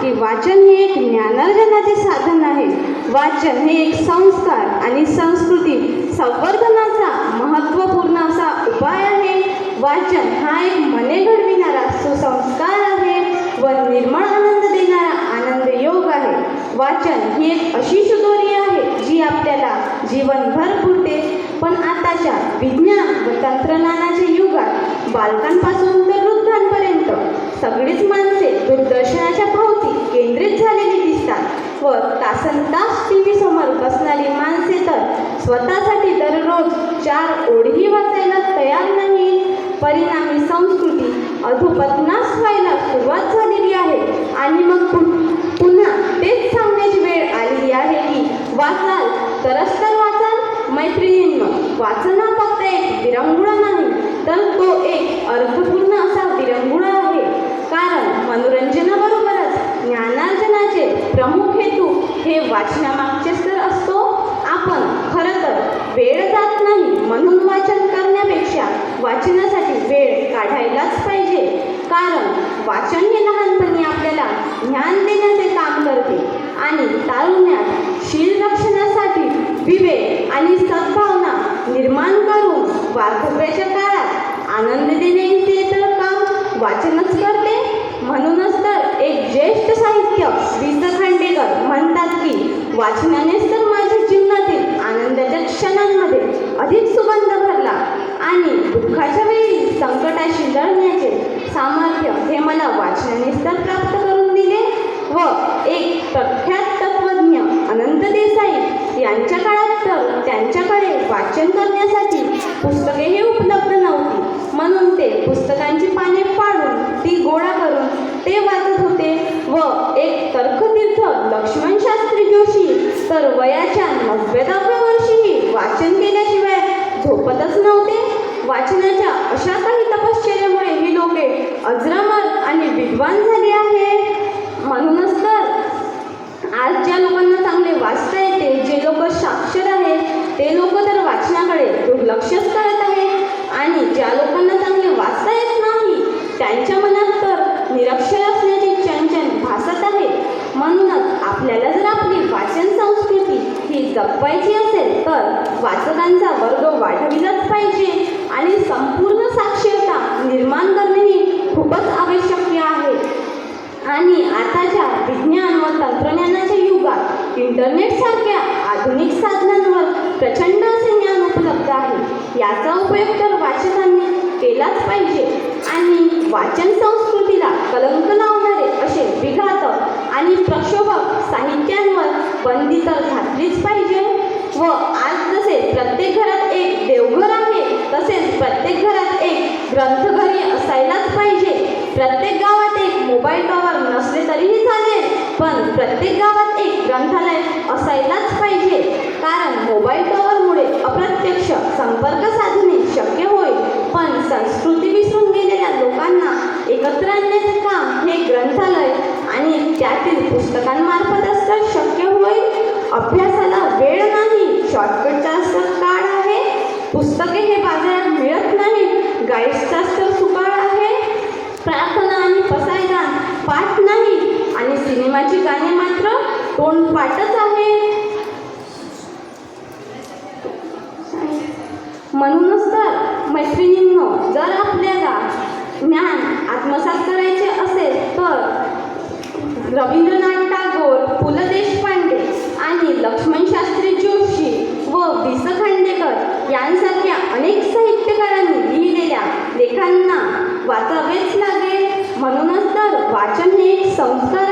की वाचन हे एक ज्ञानार्जनाचे साधन आहे. वाचन हे एक संस्कार आणि संस्कृती संवर्धनाचा महत्त्वपूर्ण असा उपाय आहे. वाचन हा एक मने घडविणारा सुसंस्कार आहे व निर्मळ आनंद देणारा आनंद योग आहे. वाचन ही एक अशी सुदोरी आहे जी आपल्याला जीवनभर पुरते. पण आताच्या विज्ञान व तंत्रज्ञानाच्या युगात बालकांपासून तर वृद्धांपर्यंत सगळीच माणसे दूरदर्शनाच्या केंद्रित झालेली दिसतात. व तासनतास टी व्ही समोर बसणारी माणसे तर स्वतःसाठी दररोज चार ओढी वाचायला तयार नाही परिणामी संस्कृती अधोपतनास व्हायला सुरुवात झालेली आहे. आणि मग पुन्हा तेच सांगण्याची वेळ आलेली आहे की वाचाल तरच तर वाचाल. मैत्रिणींनो वाचना फक्त एक विरंगुळा नाही तर तो एक अर्थपूर्ण असा विरंगुळा आहे कारण मनोरंजनाबरोबरच ज्ञानार्जनाचे प्रमुख हेतू हे वाचनामागचेच तर असतो आपण खरं तर वेळ जात नाही म्हणून वाचन करण्यापेक्षा वाचनासाठी वेळ काढायलाच पाहिजे कारण वाचन हे लहानपणी आपल्याला ज्ञान देण्याचे काम करते आणि तारुण्यात शील रक्षणासाठी विवेक आणि सद्भावना निर्माण करून वार्धक्याच्या काळात आनंद देण्याचे तर काम. वाचनच करते. म्हणूनच तर एक ज्येष्ठ साहित्य वि स. खांडेकर म्हणतात की वाचनानेच तर माझ्या जीवनातील आनंदाच्या क्षणांमध्ये अधिक सुगंध भरला आणि दुःखाच्या वेळी संकटाशी लढण्याचे सामर्थ्य हे मला वाचनानेच तर प्राप्त करू वाचन करण्यासाठी पुस्तकेही उपलब्ध नव्हती. म्हणून ते पुस्तकांची पाने फाडून ती गोळा करून ते वाचत होते व एक तर्कतीर्थ लक्ष्मण शास्त्री जोशी तर वयाच्या नव्वदाव्या वर्षीही वाचन केल्याशिवाय झोपतच नव्हते. वाचनाच्या अशा काही तपश्चर्यामुळे ही लोके अजरामर आणि विद्वान झाली आहेत म्हणूनच तर आज ज्या लोकांना चांगले वाचता येते जे लोक साक्षर आहेत. ते लोक तर वाचनाकडे दुर्लक्षच करत आहेत. आणि ज्या लोकांना चांगले वाचता येत नाही त्यांच्या मनात तर निरक्षर असण्याचे चंचन भासत आहे. म्हणूनच आपल्याला जर आपली वाचन संस्कृती ही जपवायची असेल तर वाचकांचा वर्ग वाढविलाच पाहिजे. आणि संपूर्ण साक्षरता निर्माण करणे ही खूपच आवश्यक आहे. आणि आताच्या विज्ञान व तंत्रज्ञानाच्या युगात इंटरनेटसारख्या आधुनिक साधन प्रचंड असे ज्ञान उपलब्ध आहे. याचा उपयोग तर वाचकांनी केलाच पाहिजे. आणि वाचन संस्कृतीला कलंक लावणारे असे विघातक आणि प्रक्षोभक साहित्यांवर बंदी तर घातलीच पाहिजे. व आज जसे प्रत्येक घरात एक देवघर आहे तसेच प्रत्येक घरात एक ग्रंथघरी असायलाच पाहिजे. प्रत्येक गावात एक मोबाईल टॉवर नसले तरीही चालेल पण प्रत्येक गावात एक ग्रंथालय असायलाच पाहिजे कारण मोबाईल टॉवरमुळे अप्रत्यक्ष संपर्क साधणे शक्य होईल पण संस्कृती विसरून गेलेल्या लोकांना एकत्र आणण्याचे काम हे ग्रंथालय आणि त्यातील पुस्तकांमार्फत असतं. शक्य होईल अभ्यासाला वेळ नाही. शॉर्टकटचा असं काळ आहे. पुस्तके हे बाजारात मिळत नाही. गाईड्सचा असतं सुकाळ आहे. प्रार्थना आणि पसायदान पाठ नाही. आणि सिनेमाची गाणी मात्र तोंडपाठच आहे म्हणूनच तर मैत्रिणींनो जर आपल्याला ज्ञान आत्मसात करायचे असेल तर रवींद्रनाथ टागोर पु ल देशपांडे आणि लक्ष्मण शास्त्री जोशी व वि स खांडेकर यांसारख्या अनेक साहित्यकारांनी लिहिलेल्या लेखांना वाचावेच लागेल म्हणूनच तर वाचन हे